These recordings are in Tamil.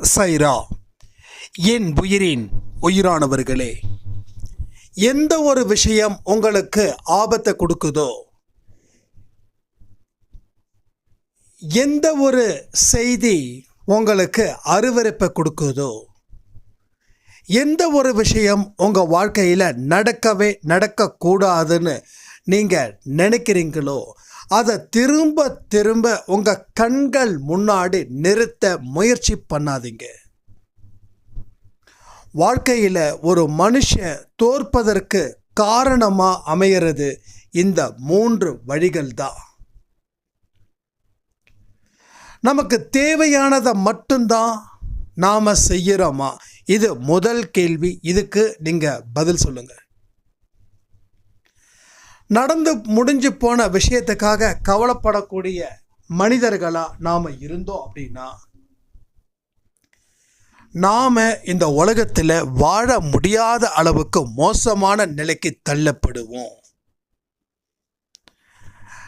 சைரா. என் உயிரின் உயிரானவர்களே எந்த ஒரு விஷயம் உங்களுக்கு ஆபத்தை கொடுக்குதோ எந்த ஒரு செய்தி உங்களுக்கு அருவருப்பை கொடுக்குதோ எந்த ஒரு விஷயம் உங்கள் வாழ்க்கையில் நடக்கவே நடக்கக்கூடாதுன்னு நீங்கள் நினைக்கிறீங்களோ அதை திரும்ப திரும்ப உங்கள் கண்கள் முன்னாடி நிறுத்த முயற்சி பண்ணாதீங்க. வாழ்க்கையில் ஒரு மனுஷன் தோற்பதற்கு காரணமாக அமையிறது இந்த மூன்று வழிகள் தான். நமக்கு தேவையானதை மட்டும்தான் நாம் செய்கிறோமா இது முதல் கேள்வி. இதுக்கு நீங்கள் பதில் சொல்லுங்கள் நடந்து முடிஞ்சு போன விஷயத்துக்காக கவலைப்படக்கூடிய மனிதர்களாக நாம் இருந்தோம் அப்படின்னா நாம் இந்த உலகத்தில் வாழ முடியாத அளவுக்கு மோசமான நிலைக்கு தள்ளப்படுவோம்.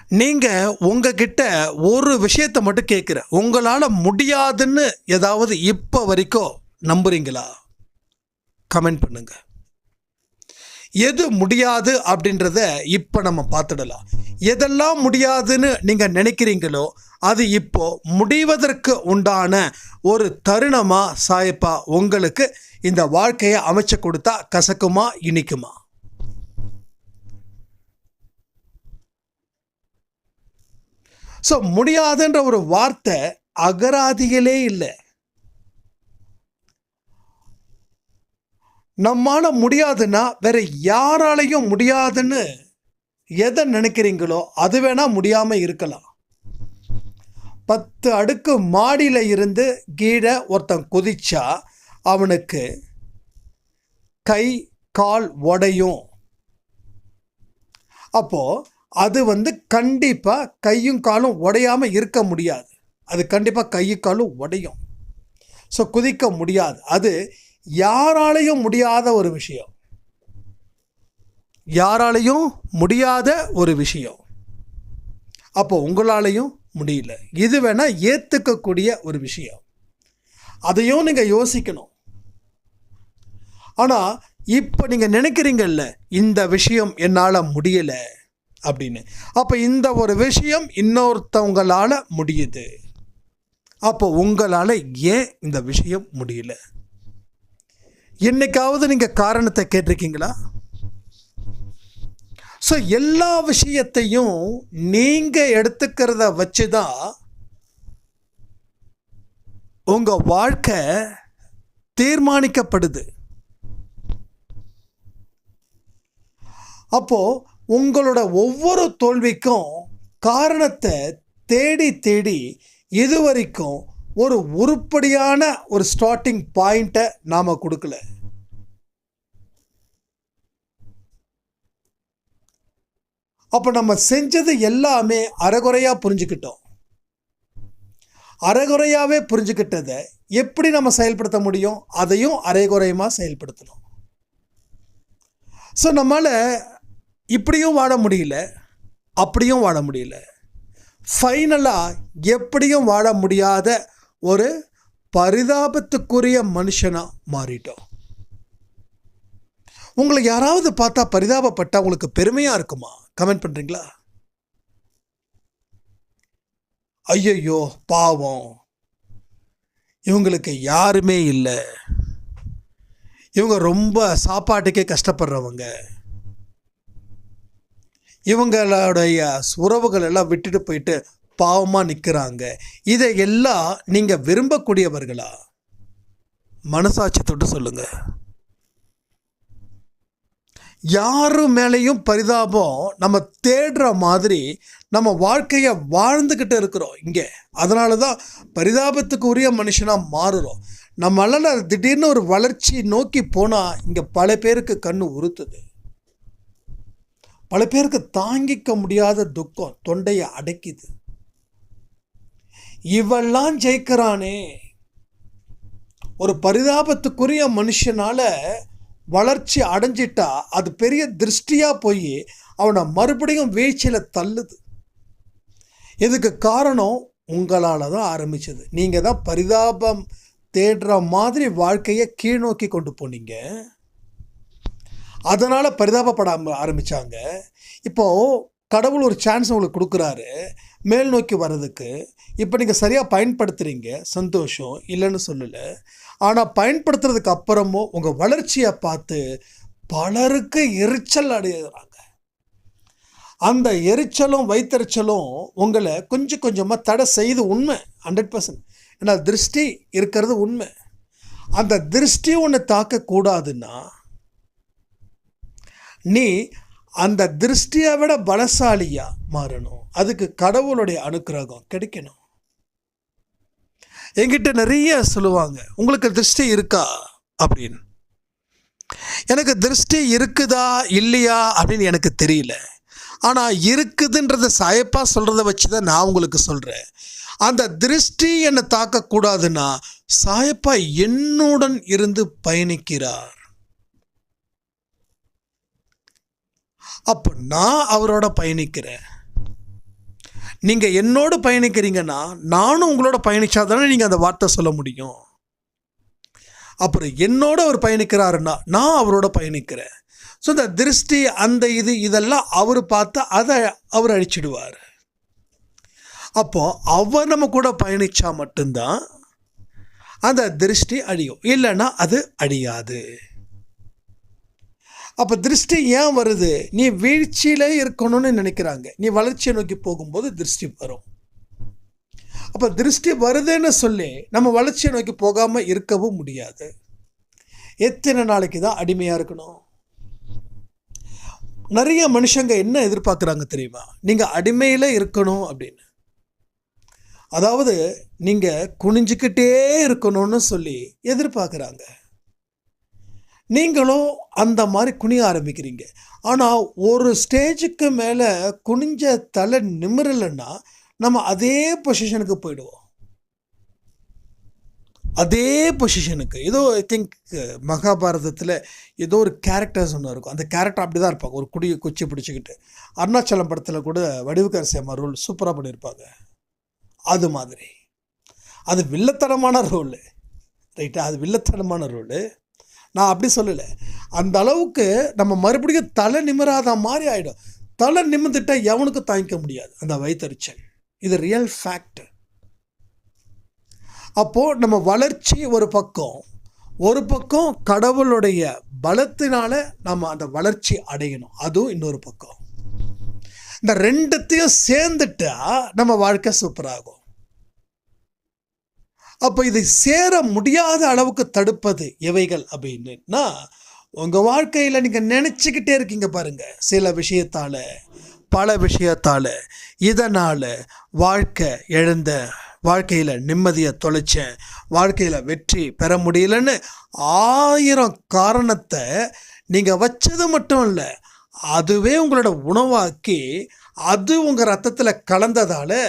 நீங்கள் உங்ககிட்ட ஒரு விஷயத்தை மட்டும் கேட்குற உங்களால் முடியாதுன்னு ஏதாவது இப்போ வரைக்கும் நம்புறீங்களா? கமெண்ட் பண்ணுங்கள் எது முடியாது அப்படின்றத இப்போ நம்ம பார்த்துடலாம். எதெல்லாம் முடியாதுன்னு நீங்கள் நினைக்கிறீங்களோ அது இப்போ முடிவதற்கு உண்டான ஒரு தருணமாக சாயப்பா உங்களுக்கு இந்த வாழ்க்கையை அமைச்சு கொடுத்தா கசக்குமா இனிக்குமா? ஸோ முடியாதுன்ற ஒரு வார்த்தை அகராதிகளே இல்லை. நம்மால முடியாதுன்னா வேற யாராலையும் முடியாதுன்னு எதை நினைக்கிறீங்களோ அது வேணா முடியாம இருக்கலாம். பத்து அடுக்கு மாடியில் இருந்து கீழே ஒருத்தன் குதிச்சா அவனுக்கு கை கால் உடையும். அப்போ அது வந்து கண்டிப்பாக கையும் காலும் உடையாமல் இருக்க முடியாது. அது கண்டிப்பாக கையும் காலும் உடையும். ஸோ குதிக்க முடியாது. அது யாராலையும் முடியாத ஒரு விஷயம். யாராலையும் முடியாத ஒரு விஷயம். அப்போ உங்களாலையும் முடியல. இது வேணால் ஏற்றுக்கக்கூடிய ஒரு விஷயம். அதையும் நீங்கள் யோசிக்கணும். ஆனால் இப்போ நீங்கள் நினைக்கிறீங்கல்ல இந்த விஷயம் என்னால் முடியலை அப்படின்னு. அப்போ இந்த ஒரு விஷயம் இன்னொருத்தவங்களால் முடியுது. அப்போ உங்களால் ஏன் இந்த விஷயம் முடியல? என்னைக்காவது நீங்கள் காரணத்தை கேட்டிருக்கீங்களா? ஸோ எல்லா விஷயத்தையும் நீங்கள் எடுத்துக்கிறத வச்சு தான் உங்கள் வாழ்க்கை தீர்மானிக்கப்படுது. அப்போது உங்களோட ஒவ்வொரு தோல்விக்கும் காரணத்தை தேடி தேடி இதுவரைக்கும் ஒரு உருப்படியான ஒரு ஸ்டார்டிங் பாயிண்ட்டை நாம் கொடுக்கல. அப்போ நம்ம செஞ்சது எல்லாமே அறகுறையாக புரிஞ்சுக்கிட்டோம். அறகுறையாகவே புரிஞ்சுக்கிட்டதை எப்படி நம்ம செயல்படுத்த முடியும்? அதையும் அரைகுறையமாக செயல்படுத்தணும். ஸோ நம்மளால் இப்படியும் வாழ முடியல அப்படியும் வாழ முடியல. ஃபைனலாக எப்படியும் வாழ முடியாத ஒரு பரிதாபத்துக்குரிய மனுஷனாக மாறிட்டோம். உங்களை யாராவது பார்த்தா பரிதாபப்பட்டா உங்களுக்கு பெருமையாக இருக்குமா? கமெண்ட் பண்ணுறீங்களா ஐயையோ பாவம். இவங்களுக்கு யாருமே இல்லை. இவங்க ரொம்ப சாப்பாட்டுக்கே கஷ்டப்படுறவங்க. இவங்களுடைய உறவுகள் எல்லாம் விட்டுட்டு போயிட்டு பாவமாக நிற்கிறாங்க இதை எல்லாம் நீங்கள் விரும்பக்கூடியவர்களா? மனசாட்சி தொட்டு சொல்லுங்க. யாரு மேலேயும் பரிதாபம் நம்ம தேடுற மாதிரி நம்ம வாழ்க்கையை வாழ்ந்துக்கிட்டு இருக்கிறோம் இங்கே. அதனால தான் பரிதாபத்துக்கு உரிய மனுஷனாக மாறுறோம். நம்மளால் திடீர்னு ஒரு வளர்ச்சி நோக்கி போனால் இங்கே பல பேருக்கு கண்ணு உறுத்துது. பல பேருக்கு தாங்கிக்க முடியாத துக்கம் தொண்டையை அடைக்குது. இவெல்லாம் ஜெயிக்கிறானே. ஒரு பரிதாபத்துக்குரிய மனுஷனால் வளர்ச்சி அடைஞ்சிட்டா அது பெரிய திருஷ்டியாக போய் அவனை மறுபடியும் வீழ்ச்சியில் தள்ளுது. இதுக்கு காரணம் உங்களால் தான் ஆரம்பித்தது நீங்கள் தான் பரிதாபம் தேடுற மாதிரி வாழ்க்கையை கீழ்நோக்கி கொண்டு போனீங்க. அதனால் பரிதாபப்பட ஆரம்பித்தாங்க இப்போது கடவுள் ஒரு சான்ஸ் உங்களுக்கு கொடுக்குறாரு. மேல் நோக்கி வர்றதுக்கு இப்போ நீங்கள் சரியாக பயன்படுத்துகிறீங்க சந்தோஷம் இல்லைன்னு சொல்லலை. ஆனால் பயன்படுத்துறதுக்கு அப்புறமும் உங்கள் வளர்ச்சியை பார்த்து பலருக்கு எரிச்சல் அடைகிறாங்க அந்த எரிச்சலும் வைத்தறிச்சலும் உங்களை கொஞ்சம் கொஞ்சமாக தடை செய்து உண்மை ஹண்ட்ரட் பர்சன்ட் ஏன்னா திருஷ்டி இருக்கிறது உண்மை. அந்த திருஷ்டி ஒன்று தாக்கக்கூடாதுன்னா நீ அந்த திருஷ்டியை விட பலசாலியாக மாறணும். அதுக்கு கடவுளுடைய அனுக்கிரகம் கிடைக்கணும். என்கிட்ட நிறைய சொல்லுவாங்க உங்களுக்கு திருஷ்டி இருக்கா? அப்படின்னு. எனக்கு திருஷ்டி இருக்குதா இல்லையா? அப்படின்னு எனக்கு தெரியல. ஆனால் இருக்குதுன்றத சாயப்பா சொல்கிறத வச்சு தான் நான் உங்களுக்கு சொல்கிறேன் அந்த திருஷ்டி என்னை தாக்கக்கூடாதுன்னா சாயப்பா என்னுடன் இருந்து பயணிக்கிறார். அப்போ நான் அவரோட பயணிக்கிறேன். நீங்கள் என்னோட பயணிக்கிறீங்கன்னா நானும் உங்களோட பயணிச்சா தானே நீங்கள் அந்த வார்த்தை சொல்ல முடியும். அப்புறம் என்னோட அவர் பயணிக்கிறாருன்னா நான் அவரோட பயணிக்கிறேன். ஸோ இந்த திருஷ்டி அந்த இது இதெல்லாம் அவர் பார்த்து அதை அவர் அழிச்சிடுவார். அப்போது அவர் நம்ம கூட பயணித்தா மட்டும்தான் அந்த திருஷ்டி அழியும். இல்லைன்னா அது அழியாது. அப்போ திருஷ்டி ஏன் வருது? நீ வீழ்ச்சியில் இருக்கணும்னு நினைக்கிறாங்க. நீ வளர்ச்சியை நோக்கி போகும்போது திருஷ்டி வரும். அப்போ திருஷ்டி வருதுன்னு சொல்லி நம்ம வளர்ச்சியை நோக்கி போகாமல் இருக்கவும் முடியாது. எத்தனை நாளைக்கு தான் அடிமையாக இருக்கணும்? நிறைய மனுஷங்க என்ன எதிர்பார்க்குறாங்க தெரியுமா? நீங்கள் அடிமையில் இருக்கணும் அப்படின்னு. அதாவது நீங்கள் குனிஞ்சுக்கிட்டே இருக்கணும்னு சொல்லி எதிர்பார்க்குறாங்க. நீங்களும் அந்த மாதிரி குனிய ஆரம்பிக்கிறீங்க. ஆனால் ஒரு ஸ்டேஜுக்கு மேலே குனிஞ்ச தலை நிமிரலைன்னா நம்ம அதே பொசிஷனுக்கு போயிடுவோம். அதே பொசிஷனுக்கு ஏதோ ஐ திங்க் மகாபாரதத்தில் ஏதோ ஒரு கேரக்டர்ஸ் ஒன்று இருக்கும். அந்த கேரக்டர் அப்படி தான் இருப்பாங்க. ஒரு குடியை குச்சி பிடிச்சிக்கிட்டு. அருணாச்சலம் படத்தில் கூட வடிவுக்கரசி அம்மா ரோல் சூப்பராக பண்ணியிருப்பாங்க. அது மாதிரி. அது வில்லத்தனமான ரோலு ரைட்டா அது வில்லத்தனமான ரோலு நான் அப்படி சொல்லலை. அந்த அளவுக்கு நம்ம மறுபடியும் தலை நிமிராத மாதிரி ஆகிடும் தலை நிமிர்ந்துட்டா எவனுக்கு தாங்கிக்க முடியாது. அந்த வயிற்றுச்சல். இது ரியல் ஃபேக்ட் அப்போது நம்ம வளர்ச்சி ஒரு பக்கம். ஒரு பக்கம் கடவுளுடைய பலத்தினால நம்ம அந்த வளர்ச்சி அடையணும். அதுவும் இன்னொரு பக்கம். இந்த ரெண்டுத்தையும் சேர்ந்துட்டா நம்ம வாழ்க்கை சூப்பராகும் அப்போ இதை சேர முடியாத அளவுக்கு தடுப்பது எவைகள் அப்படின்னுனா உங்கள் வாழ்க்கையில் நீங்கள் நினச்சிக்கிட்டே இருக்கீங்க பாருங்கள் சில விஷயத்தால் பல விஷயத்தால் இதனால் வாழ்க்கை எழுந்த வாழ்க்கையில் நிம்மதியை தொலைச்சேன் வாழ்க்கையில் வெற்றி பெற முடியலன்னு ஆயிரம் காரணத்தை நீங்கள் வச்சது மட்டும் இல்லை அதுவே உங்களோட உணவாக்கி அது உங்கள் ரத்தத்தில் கலந்ததால்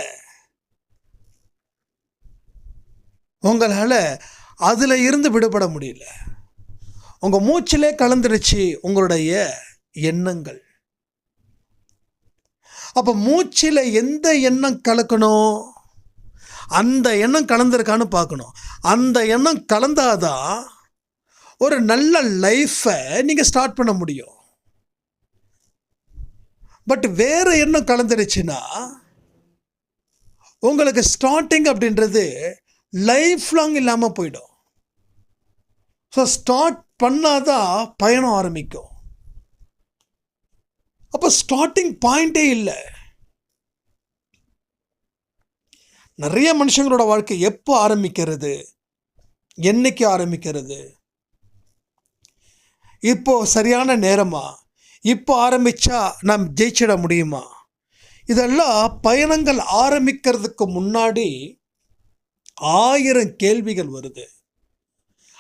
உங்களால் அதில் இருந்து விடுபட முடியல. உங்கள் மூச்சிலே கலந்துருச்சு உங்களுடைய எண்ணங்கள். அப்போ மூச்சில் எந்த எண்ணம் கலக்கணும்? அந்த எண்ணம் கலந்துருக்கான்னு பார்க்கணும். அந்த எண்ணம் கலந்தாதான் ஒரு நல்ல லைஃப்பை நீங்கள் ஸ்டார்ட் பண்ண முடியும். பட் வேறு எண்ணம் கலந்துருச்சுன்னா உங்களுக்கு ஸ்டார்டிங் அப்படின்றது லைஃப் லாங் இல்லாமல் போயிடும். ஸோ ஸ்டார்ட் பண்ணாதான் பயணம் ஆரம்பிக்கும். அப்போ ஸ்டார்டிங் பாயிண்டே இல்லை. நிறைய மனுஷங்களோட வாழ்க்கை எப்போ ஆரம்பிக்கிறது? என்னைக்கு ஆரம்பிக்கிறது? இப்போ சரியான நேரமா? இப்போ ஆரம்பித்தா நாம் ஜெயிச்சிட முடியுமா? இதெல்லாம் பயணங்கள் ஆரம்பிக்கிறதுக்கு முன்னாடி ஆயிரம் கேள்விகள் வருது.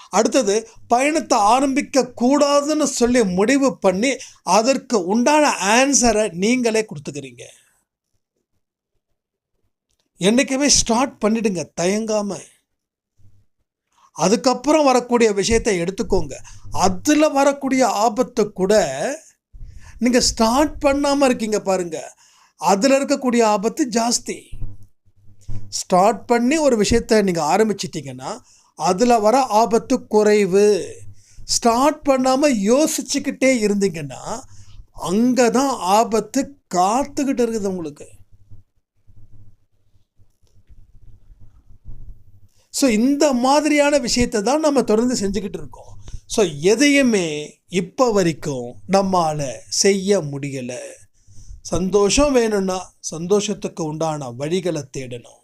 அடுத்தது பயணத்தை ஆரம்பிக்க கூடாதுன்னு சொல்லி முடிவு பண்ணி அதற்கு உண்டான ஆன்சரை நீங்களே கொடுத்துக்கிறீங்க. என்றைக்குமே ஸ்டார்ட் பண்ணிடுங்க தயங்காம. அதுக்கப்புறம் வரக்கூடிய விஷயத்தை எடுத்துக்கோங்க. அதில் வரக்கூடிய ஆபத்தை கூட நீங்கள் ஸ்டார்ட் பண்ணாமல் இருக்கீங்க பாருங்கள் அதில் இருக்கக்கூடிய ஆபத்து ஜாஸ்தி. ஸ்டார்ட் பண்ணி ஒரு விஷயத்தை நீங்கள் ஆரம்பிச்சிட்டிங்கன்னா அதில் வர ஆபத்து குறைவு. ஸ்டார்ட் பண்ணாமல் யோசிச்சுக்கிட்டே இருந்தீங்கன்னா அங்கே தான் ஆபத்து காத்துக்கிட்டு இருக்குது உங்களுக்கு. ஸோ இந்த மாதிரியான விஷயத்தை தான் நம்ம தொடர்ந்து செஞ்சுக்கிட்டு இருக்கோம். ஸோ எதையுமே இப்போ வரைக்கும் நம்மால் செய்ய முடியலை. சந்தோஷம் வேணும்னா சந்தோஷத்துக்கு உண்டான வழிகளை தேடணும்.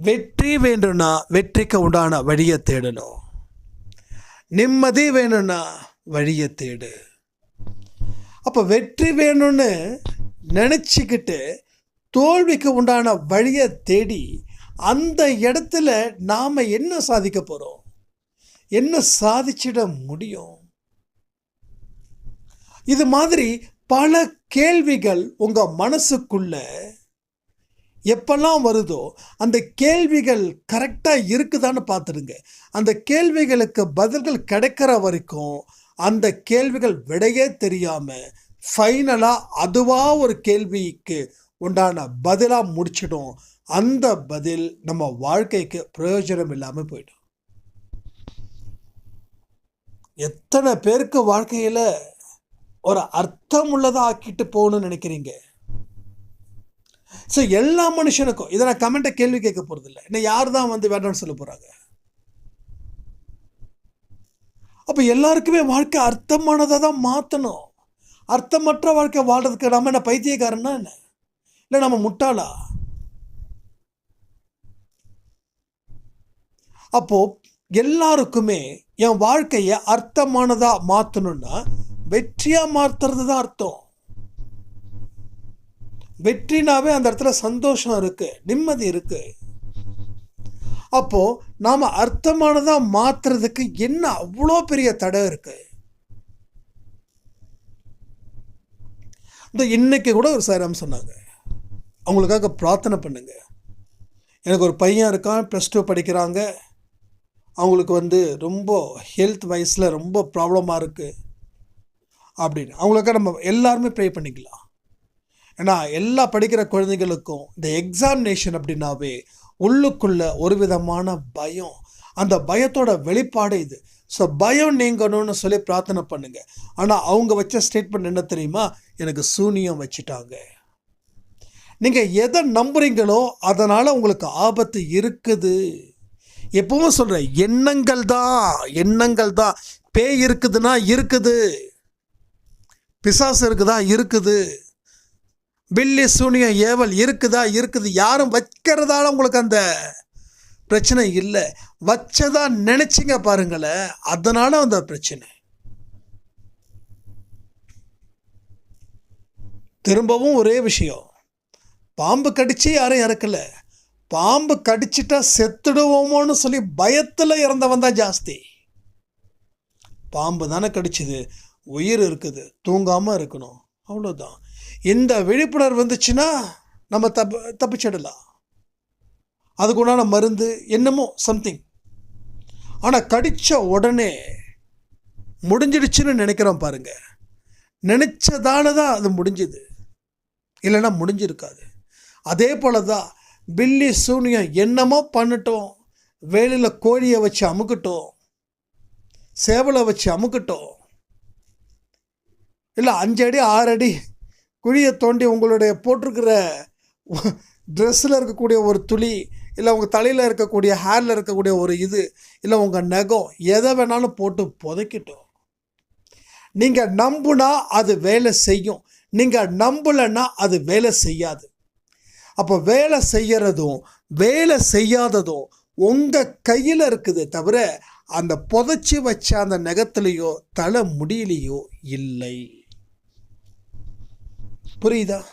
வெற்றி வேணும்னா வெற்றிக்கு உண்டான வழியை தேடணும். நிம்மதி வேணும்னா வழியை தேடு. அப்போ வெற்றி வேணும்னு நினச்சிக்கிட்டு தோல்விக்கு உண்டான வழியை தேடி அந்த இடத்துல நாம் என்ன சாதிக்க போகிறோம் என்ன சாதிச்சிட முடியும்? இது மாதிரி பல கேள்விகள் உங்கள் மனசுக்குள்ளே எப்பெல்லாம் வருதோ அந்த கேள்விகள் கரெக்டாக இருக்குதான்னு பார்த்துடுங்க. அந்த கேள்விகளுக்கு பதில்கள் கிடைக்கிற வரைக்கும் அந்த கேள்விகள் விடையே தெரியாமல் ஃபைனலாக அதுவாக ஒரு கேள்விக்கு உண்டான பதிலாக முடிச்சிடும். அந்த பதில் நம்ம வாழ்க்கைக்கு பிரயோஜனம் இல்லாமல் போயிடும். எத்தனை பேருக்கு வாழ்க்கையில் ஒரு அர்த்தம் உள்ளதாக ஆக்கிட்டு போகணும்னு நினைக்கிறீங்க? ஸோ எல்லா மனுஷனுக்கும் இதை நான் கமெண்ட்டை கேள்வி கேட்க போகிறதில்ல இன்னும் யார் தான் வந்து வேண்டாம்னு சொல்ல போகிறாங்க அப்போ எல்லாருக்குமே வாழ்க்கை அர்த்தமானதை தான் மாற்றணும் அர்த்தமற்ற வாழ்க்கை வாழ்றதுக்கு நம்ம என்ன பைத்தியக்காரன்னா என்ன? இல்லை நம்ம முட்டாளா? அப்போ எல்லாருக்குமே என் வாழ்க்கையை அர்த்தமானதா மாற்றணும்னா வெற்றியா மாத்துறது தான் அர்த்தம். வெற்றினாவே அந்த இடத்துல சந்தோஷம் இருக்குது நிம்மதி இருக்குது அப்போது நாம் அர்த்தமானதாக மாற்றுறதுக்கு என்ன அவ்வளோ பெரிய தடை இருக்குது இந்த இன்னைக்கு கூட ஒரு சாரம் சொன்னாங்க? அவங்களுக்காக பிரார்த்தனை பண்ணுங்க. எனக்கு ஒரு பையன் இருக்கான் ப்ளஸ் டூ படிக்கிறாங்க. அவங்களுக்கு வந்து ரொம்ப ஹெல்த் வைஸில் ரொம்ப ப்ராப்ளமாக இருக்குது அப்படின்னு. அவங்களுக்காக நம்ம எல்லாருமே ப்ரே பண்ணிக்கலாம். ஏன்னா எல்லா படிக்கிற குழந்தைகளுக்கும் இந்த எக்ஸாமினேஷன் அப்படின்னாவே உள்ளுக்குள்ள ஒரு விதமான பயம். அந்த பயத்தோட வெளிப்பாடு இது. ஸோ பயம் நீங்கணும்னு சொல்லி பிரார்த்தனை பண்ணுங்கள் ஆனால் அவங்க வச்ச ஸ்டேட்மெண்ட் என்ன தெரியுமா? எனக்கு சூனியம் வச்சுட்டாங்க. நீங்கள் எதை நம்புறீங்களோ அதனால் உங்களுக்கு ஆபத்து இருக்குது. எப்பவும் சொல்கிறேன் எண்ணங்கள் தான் எண்ணங்கள் தான். பேய் இருக்குதுன்னா இருக்குது. பிசாசு இருக்குதா? இருக்குது. பில்லி சூனியம் ஏவல் இருக்குதா இருக்குது? யாரும் வைக்கிறதால உங்களுக்கு அந்த பிரச்சனை இல்லை. வச்சதா நினைச்சிங்க பாருங்களேன். அதனால அந்த பிரச்சனை. திரும்பவும் ஒரே விஷயம். பாம்பு கடிச்சு யாரும் இறக்கல. பாம்பு கடிச்சிட்டா செத்துடுவோமோன்னு சொல்லி பயத்தில் இறந்தவன் தான் ஜாஸ்தி. பாம்பு தானே கடிச்சது. உயிர் இருக்குது. தூங்காமல் இருக்கணும். அவ்வளோதான் இந்த விழிப்புணர்வு வந்துச்சுன்னா நம்ம தப்பு தப்பிச்சிடலாம். அதுக்குண்டான மருந்து என்னமோ சம்திங் ஆனால் கடித்த உடனே முடிஞ்சிடுச்சுன்னு நினைக்கிறோம் பாருங்க. நினச்சதால தான் அது முடிஞ்சுது. இல்லைன்னா முடிஞ்சிருக்காது. அதே போல தான் பில்லி சூனியம் என்னமோ பண்ணட்டும். வேலையில் கோழியை வச்சு அமுக்கட்டும். சேவலை வச்சு அமுக்கட்டும். இல்லை அஞ்சடி ஆறடி குழியை தோண்டி உங்களுடைய போட்டிருக்கிற ட்ரெஸ்ஸில் இருக்கக்கூடிய ஒரு துளி இல்லை உங்கள் தலையில் இருக்கக்கூடிய ஹேரில் இருக்கக்கூடிய ஒரு இது இல்லை உங்கள் நகம் எதை வேணாலும் போட்டு புதைக்கிட்டோம். நீங்கள் நம்புனா அது வேலை செய்யும். நீங்கள் நம்பலைன்னா அது வேலை செய்யாது. அப்போ வேலை செய்கிறதும் வேலை செய்யாததும் உங்கள் கையில் இருக்குது தவிர அந்த புதைச்சி வச்ச அந்த நகத்துலேயோ தலை முடியலையோ இல்லை. புரியுதா?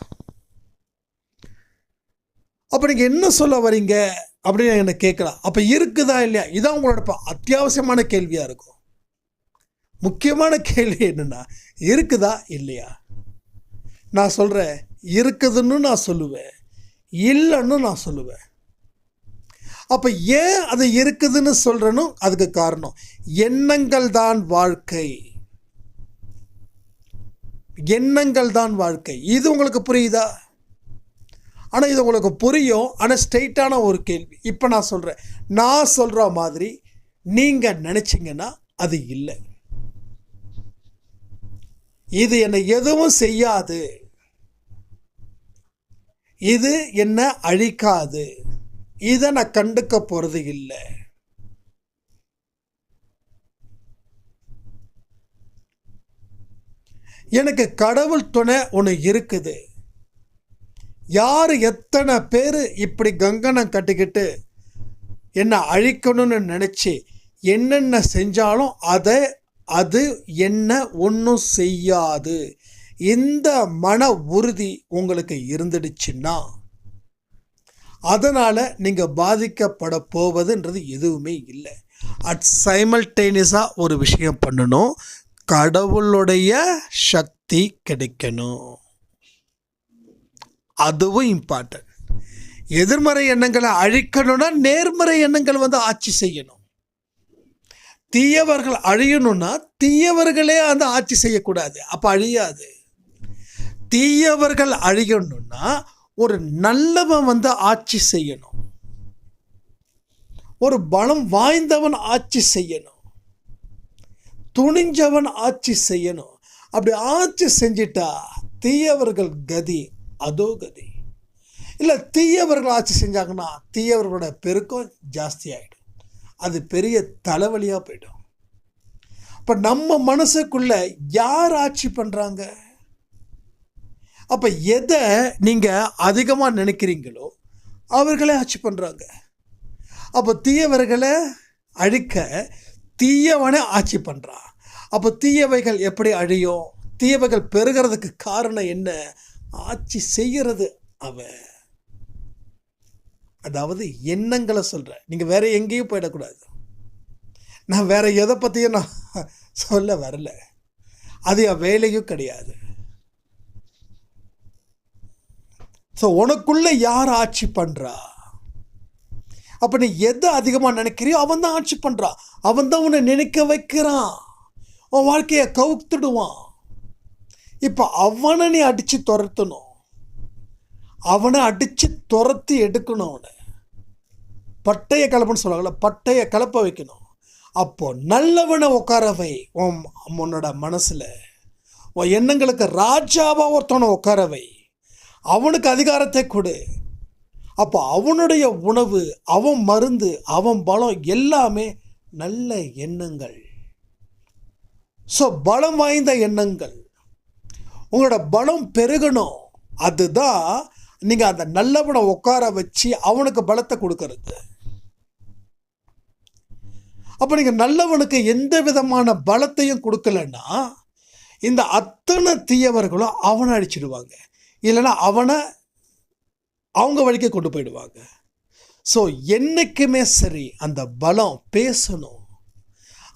அப்போ நீங்கள் என்ன சொல்ல வரீங்க? அப்படின்னு என்னை கேட்கலாம். அப்போ இருக்குதா இல்லையா? இதான் உங்களோட இப்போ அத்தியாவசியமான கேள்வியாக இருக்கும். முக்கியமான கேள்வி என்னென்னா இருக்குதா இல்லையா? நான் சொல்கிறேன் இருக்குதுன்னு நான் சொல்லுவேன் இல்லைன்னு நான் சொல்லுவேன். அப்போ ஏன் அது இருக்குதுன்னு சொல்கிறேன்னு அதுக்கு காரணம் எண்ணங்கள் தான் வாழ்க்கை. எண்ணங்கள் தான் வாழ்க்கை. இது உங்களுக்கு புரியுதா? ஆனால் இது உங்களுக்கு புரியும். ஆனால் ஸ்ட்ரெயிட்டான ஒரு கேள்வி. இப்போ நான் சொல்கிறேன் நான் சொல்கிற மாதிரி நீங்கள் நினச்சிங்கன்னா அது இல்லை. இது என்னை எதுவும் செய்யாது. இது என்னை அழிக்காது. இதை நான் கண்டுக்க போகிறது இல்லை. எனக்கு கடவுள் துணை ஒன்று இருக்குது. யார் எத்தனை பேர் இப்படி கங்கணம் கட்டிக்கிட்டு என்னை அழிக்கணும்னு நினச்சி என்னென்ன செஞ்சாலும் அதை அது என்ன ஒன்றும் செய்யாது. இந்த மன உறுதி உங்களுக்கு இருந்துடுச்சுன்னா அதனால் நீங்கள் பாதிக்கப்பட போவதுன்றது எதுவுமே இல்லை. அட் சைமல்டேனியஸாக ஒரு விஷயம் பண்ணணும். கடவுளுடைய சக்தி கிடைக்கணும். அதுவும் இம்பார்ட்டன்ட் எதிர்மறை எண்ணங்களை அழிக்கணும்னா நேர்மறை எண்ணங்கள் வந்து ஆட்சி செய்யணும். தீயவர்கள் அழியணும்னா தீயவர்களே அந்த ஆட்சி செய்யக்கூடாது. அப்போ அழியாது. தீயவர்கள் அழியணும்னா ஒரு நல்லவன் வந்து ஆட்சி செய்யணும். ஒரு பலம் வாய்ந்தவன் ஆட்சி செய்யணும். துணிஞ்சவன் ஆட்சி செய்யணும். அப்படி ஆட்சி செஞ்சிட்டா தீயவர்கள் கதி அதோ கதி. இல்லை தீயவர்கள் ஆட்சி செஞ்சாங்கன்னா தீயவர்களோட பெருக்கம் ஜாஸ்தி ஆகிடும் அது பெரிய தலைவலியாக போயிடும். இப்போ நம்ம மனசுக்குள்ள யார் ஆட்சி பண்ணுறாங்க அப்போ எதை நீங்கள் அதிகமாக நினைக்கிறீங்களோ அவர்களே ஆட்சி பண்ணுறாங்க அப்போ தீயவர்களை அழிக்க தீயவனை ஆட்சி பண்ணுறான் அப்போ தீயவைகள் எப்படி அழியும்? தீயவைகள் பெருகிறதுக்கு காரணம் என்ன? ஆட்சி செய்கிறது அவன் அதாவது எண்ணங்களை சொல்கிறேன் நீங்கள் வேற எங்கேயும் போயிடக்கூடாது. நான் வேற எதை பற்றியும் நான் சொல்ல வரல. அது என் வேலையும் கிடையாது. ஸோ உனக்குள்ளே யார் ஆட்சி பண்ணுறா அப்போ நீ எதை அதிகமாக நினைக்கிறியோ அவன் தான் ஆட்சி பண்ணுறான் அவன் தான் உன்னை நினைக்க வைக்கிறான். உன் வாழ்க்கையை கவுத்துடுவான். இப்போ அவனை நீ அடித்து துரத்தணும். அவனை அடித்து துரத்தி எடுக்கணும் அவனை. பட்டைய கலப்புன்னு சொல்லுவாங்கள்ல பட்டைய கலப்ப வைக்கணும். அப்போது நல்லவனை உட்காரவை உன் உன்னோட மனசில். உன் எண்ணங்களுக்கு ராஜாவாக ஒருத்தவனை உட்காரவை அவனுக்கு அதிகாரத்தை கொடு. அப்போ அவனுடைய உணவு அவன் மருந்து அவன் பலம் எல்லாமே நல்ல எண்ணங்கள். ஸோ பலம் வாய்ந்த எண்ணங்கள். உங்களோட பலம் பெருகணும். அதுதான் நீங்கள் அந்த நல்லவனை உட்கார வச்சு அவனுக்கு பலத்தை கொடுக்கறது. அப்போ நீங்கள் நல்லவனுக்கு எந்த விதமான பலத்தையும் கொடுக்கலன்னா இந்த அத்தனை தீயவர்களும் அவனை அடிச்சிடுவாங்க இல்லைன்னா அவனை அவங்க வழிக்கே கொண்டு போயிடுவாங்க. ஸோ என்றைக்குமே சரி அந்த பலம் பேசணும்.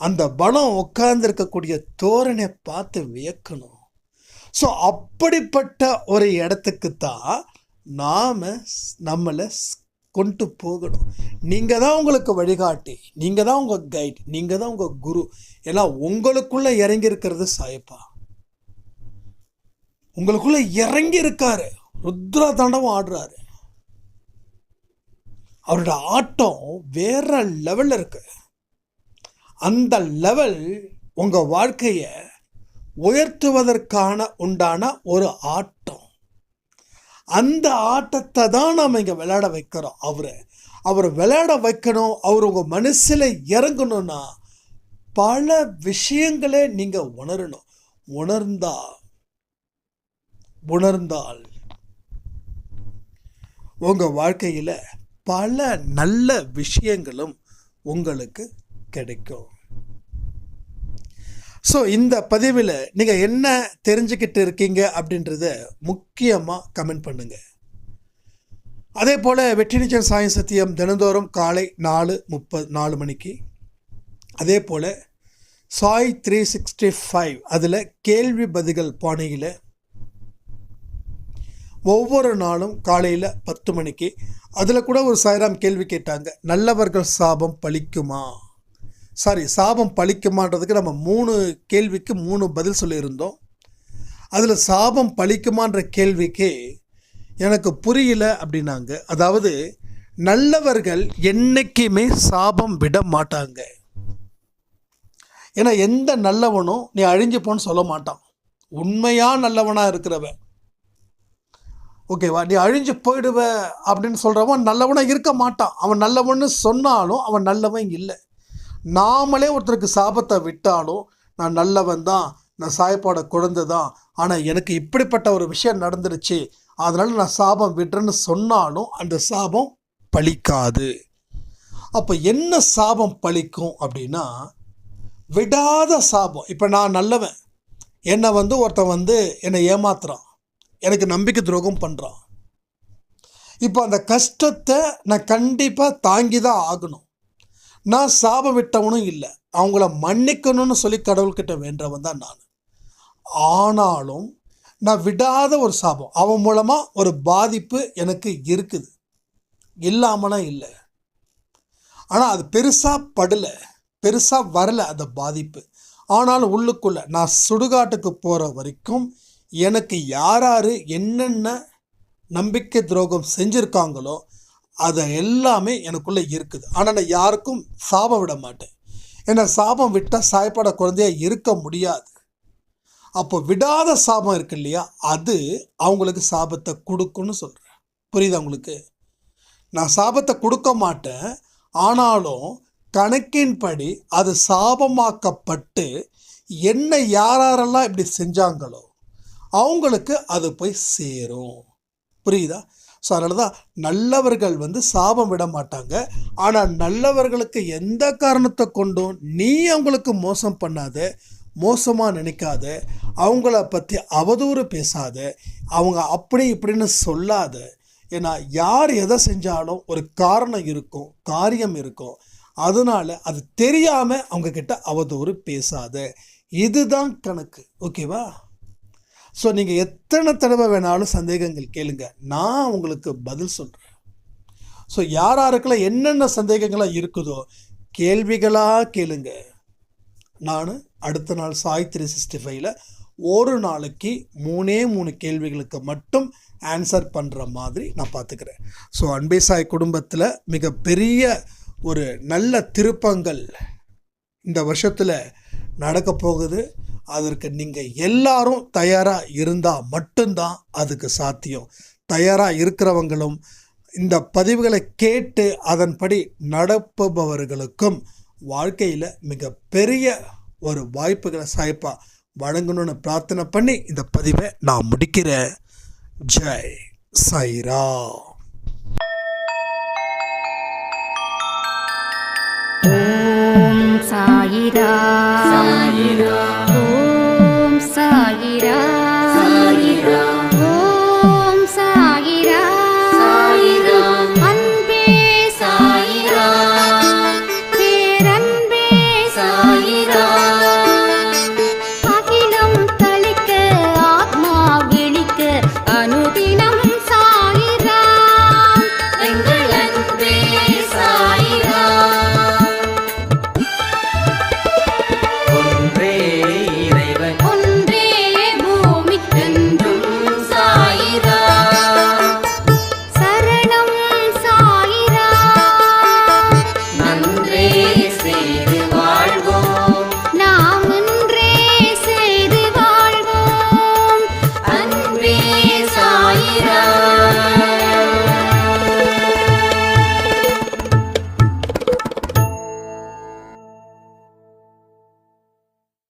அந்த பலம் உட்கார்ந்துருக்கக்கூடிய தோரணை பார்த்து வியக்கணும். ஸோ அப்படிப்பட்ட ஒரு இடத்துக்கு தான் நாம் நம்மளை கொண்டு போகணும். நீங்கள் தான் உங்களுக்கு வழிகாட்டி நீங்கள் தான் உங்கள் கைட் நீங்கள் தான் உங்கள் குரு. எல்லாம் உங்களுக்குள்ளே இறங்கி இருக்கிறது சாயப்பா. உங்களுக்குள்ளே இறங்கி இருக்காரு ருத்ரா தாண்டவம் ஆடுறாரு. அவரோட ஆட்டம் வேற லெவலில் இருக்கு. அந்த லெவல் உங்கள் வாழ்க்கையை உயர்த்துவதற்கான உண்டான ஒரு ஆட்டம். அந்த ஆட்டத்தை தான் நாம் இங்கே விளையாட வைக்கிறோம். அவரை அவர் விளையாட வைக்கணும் அவர் உங்கள் மனசில் இறங்கணும்னா பல விஷயங்களே நீங்கள் உணரணும். உணர்ந்தா உணர்ந்தால் உங்கள் வாழ்க்கையில் பல நல்ல விஷயங்களும் உங்களுக்கு கிடைக்கும். ஸோ இந்த பதிவில் நீங்கள் என்ன தெரிஞ்சுக்கிட்டு இருக்கீங்க அப்படின்றத முக்கியமாக கமெண்ட் பண்ணுங்கள் அதே போல் வெற்றி நிச்சயம் சாயம் சத்தியம் தினந்தோறும் காலை நாலு முப்பது நாலு மணிக்கு. அதே போல் சாய் த்ரீ சிக்ஸ்டி ஃபைவ் அதில் கேள்வி பதில்கள் பாணியில் ஒவ்வொரு நாளும் காலையில் பத்து மணிக்கு அதில் கூட ஒரு சாய்ராம் கேள்வி கேட்டாங்க நல்லவர்கள் சாபம் பழிக்குமா? சாரி சாபம் பழிக்குமான்றதுக்கு நம்ம மூணு கேள்விக்கு மூணு பதில் சொல்லியிருந்தோம். அதில் சாபம் பழிக்குமான்ற கேள்விக்கு எனக்கு புரியல அப்படின்னாங்க. அதாவது நல்லவர்கள் என்றைக்குமே சாபம் விட மாட்டாங்க. ஏன்னா எந்த நல்லவனும் நீ அழிஞ்சு போன்னு சொல்ல மாட்டான். உண்மையாக நல்லவனாக இருக்கிறவன். ஓகேவா? நீ அழிஞ்சு போயிடுவ அப்படின்னு சொல்கிறவன் நல்லவனாக இருக்க மாட்டான். அவன் நல்லவன்னு சொன்னாலும் அவன் நல்லவன் இல்லை. நாமளே ஒருத்தருக்கு சாபத்தை விட்டாலும் நான் நல்லவன் தான் நான் சாயப்பாட குழந்தை தான். ஆனால் எனக்கு இப்படிப்பட்ட ஒரு விஷயம் நடந்துருச்சு. அதனால் நான் சாபம் விடுறேன்னு சொன்னாலும் அந்த சாபம் பலிக்காது அப்போ என்ன சாபம் பலிக்கும் அப்படின்னா விடாத சாபம். இப்போ நான் நல்லவன். என்னை வந்து ஒருத்தன் வந்து என்னை ஏமாத்துறான். எனக்கு நம்பிக்கை துரோகம் பண்ணுறான் இப்போ அந்த கஷ்டத்தை நான் கண்டிப்பாக தாங்கி தான் ஆகணும். நான் சாபம் விட்டவனும் இல்லை. அவங்கள மன்னிக்கணும்னு சொல்லி கடவுள்கிட்ட வேண்டவன் தான் நான். ஆனாலும் நான் விடாத ஒரு சாபம். அவன் மூலமாக ஒரு பாதிப்பு எனக்கு இருக்குது. இல்லாமலாம் இல்லை. ஆனால் அது பெருசாக படலை. பெருசாக வரலை அந்த பாதிப்பு. ஆனாலும் உள்ளுக்குள்ளே நான் சுடுகாட்டுக்கு போகிற வரைக்கும் எனக்கு யார் யார் என்னென்ன நம்பிக்கை துரோகம் செஞ்சுருக்காங்களோ அதை எல்லாமே எனக்குள்ளே இருக்குது. ஆனால் நான் யாருக்கும் சாபம் விட மாட்டேன். ஏன்னா சாபம் விட்டால் சாய்ப்பாட குழந்தையா இருக்க முடியாது. அப்போ விடாத சாபம் இருக்கு இல்லையா? அது அவங்களுக்கு சாபத்தை கொடுக்குன்னு சொல்கிறேன் புரியுது அவங்களுக்கு நான் சாபத்தை கொடுக்க மாட்டேன். ஆனாலும் கணக்கின்படி அது சாபமாக்கப்பட்டு என்ன யாரெல்லாம் இப்படி செஞ்சாங்களோ அவங்களுக்கு அது போய் சேரும். புரியுதா? ஸோ அதனால தான் நல்லவர்கள் வந்து சாபம் விட மாட்டாங்க. ஆனால் நல்லவர்களுக்கு எந்த காரணத்தை கொண்டும் நீ அவங்களுக்கு மோசம் பண்ணாத மோசமாக நினைக்காத அவங்கள பற்றி அவதூறு பேசாத அவங்க அப்படி இப்படின்னு சொல்லாத. ஏன்னா யார் எதை செஞ்சாலும் ஒரு காரணம் இருக்கும் காரியம் இருக்கும். அதனால அது தெரியாமல் அவங்கக்கிட்ட அவதூறு பேசாத. இதுதான் கணக்கு. ஓகேவா? ஸோ நீங்கள் எத்தனை தடவை வேணாலும் சந்தேகங்கள் கேளுங்க. நான் உங்களுக்கு பதில் சொல்கிறேன் ஸோ யார் யாருக்கெல்லாம் என்னென்ன சந்தேகங்களாக இருக்குதோ கேள்விகளாக கேளுங்க. நான் அடுத்த நாள் சாய் த்ரீ சிக்ஸ்டி ஃபைவ்ல ஒரு நாளைக்கு மூணே மூணு கேள்விகளுக்கு மட்டும் ஆன்சர் பண்ணுற மாதிரி நான் பார்த்துக்கிறேன் ஸோ அன்பே சாய் குடும்பத்தில் மிகப்பெரிய ஒரு நல்ல திருப்பங்கள் இந்த வருஷத்தில் நடக்க போகுது. அதற்கு நீங்கள் எல்லாரும் தயாராக இருந்தால் மட்டும்தான் அதுக்கு சாத்தியம். தயாராக இருக்கிறவங்களும் இந்த பதிவுகளை கேட்டு அதன்படி நடப்புபவர்களுக்கும் வாழ்க்கையில் மிகப்பெரிய ஒரு வாய்ப்புகளை சாய்ப்பாக வழங்கணும்னு பிரார்த்தனை பண்ணி இந்த பதிவை நான் முடிக்கிறேன். ஜெய் சைரா ஓம் சாயிரா. சாயிரா.